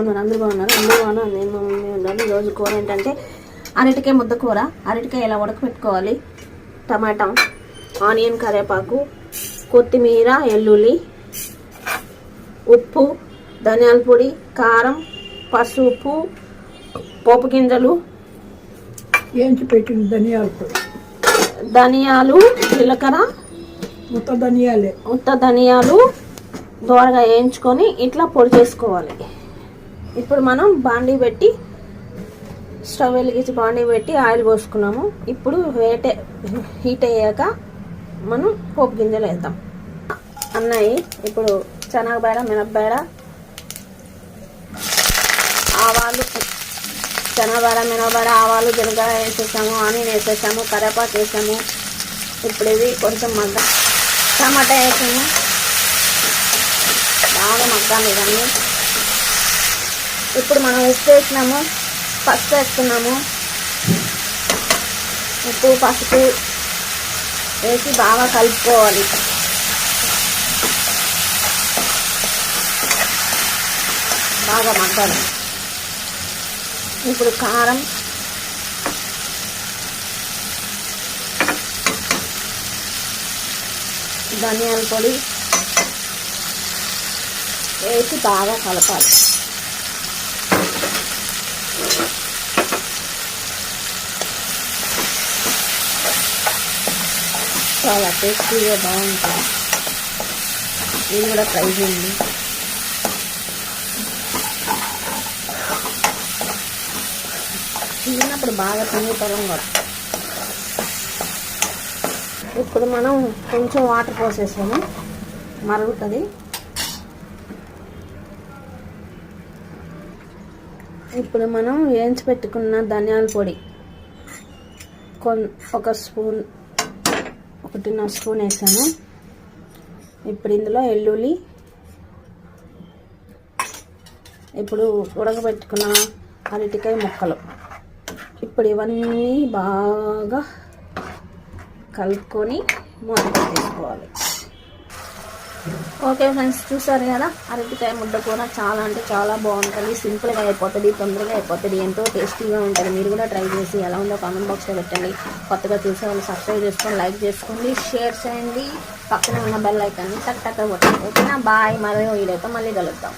ఉన్నారు అందరూ బాగున్నారు అందరూ బాగున్నారు నేను మమ్మీ ఉండాలి ఈరోజు కూర ఏంటంటే అరటికాయ ముద్ద కూర. అరటికాయ ఇలా ఉడకపెట్టుకోవాలి టమాటా ఆనియన్ కరివేపాకు కొత్తిమీర ఎల్లుల్లి ఉప్పు ధనియాల పొడి కారం పసుపు పోపు గింజలు ఏంచి పెట్టిన ధనియాల పొడి? ధనియాలు జీలకర్ర మొత్తం ధనియాలే. ఉత్త ధనియాలు దోరగా వేయించుకొని ఇట్లా పొడి చేసుకోవాలి. ఇప్పుడు మనం బాండీ పెట్టి స్టవ్ వెలిగించి బాండీ పెట్టి ఆయిల్ పోసుకున్నాము. ఇప్పుడు వేటే హీట్ అయ్యాక మనం పోపు గింజలు వేద్దాం. అన్నాయి ఇప్పుడు శనగబేడ మినపబేడ ఆవాలు శనగబేడ మినపబేడ ఆవాలు జనగా వేసేసాము ఆనియన్ వేసేసాము కరేపాకు వేసాము. ఇప్పుడు ఇవి కొంచెం మగ్గ టమాటా వేసాము. బాగా మగ్గాలి ఇవన్నీ. ఇప్పుడు మనం ఉప్పు వేసినాము పసుపు వేస్తున్నాము ఉప్పు పసుపు వేసి బాగా కలుపుకోవాలి. బాగా మగ్గాలి. ఇప్పుడు కారం ధనియాల పొడి వేసి బాగా కలపాలి. చాలా టేస్టీగా బాగుంటుంది. ఇది కూడా ట్రై చేయండి. తిన్నప్పుడు బాగా తినేటరం కూడా ఇప్పుడు మనం కొంచెం వాటర్ పోసేసాము. మరుగుతుంది. ఇప్పుడు మనం వేయించి పెట్టుకున్న ధనియాల పొడి. కొన్ ఒక స్పూన్ ఒకటిన్నర స్పూన్ వేసాను. ఇప్పుడు ఇందులో ఎల్లుల్లి ఇప్పుడు ఉడకబెట్టుకున్న అరటికాయ ముక్కలు. ఇప్పుడు ఇవన్నీ బాగా కలుపుకొని మూత తీసుకోవాలి ఓకే ఫ్రెండ్స్ చూసారు కదా? అరటికాయ ముద్ద కూర చాలా అంటే చాలా బాగుంటుంది. సింపుల్గా అయిపోతుంది తొందరగా అయిపోతుంది ఎంతో టేస్టీగా ఉంటుంది. మీరు కూడా ట్రై చేసి ఎలా ఉందో కామెంట్ బాక్స్లో పెట్టండి. కొత్తగా చూసే వాళ్ళు సబ్స్క్రైబ్ చేసుకొని లైక్ చేసుకోండి షేర్ చేయండి. పక్కన ఉన్న బెల్ ఐకాన్ని టక్ టక్ కొట్టండి. ఓకేనా? బాయ్. మరో వీడియోతో మళ్ళీ కలుద్దాం.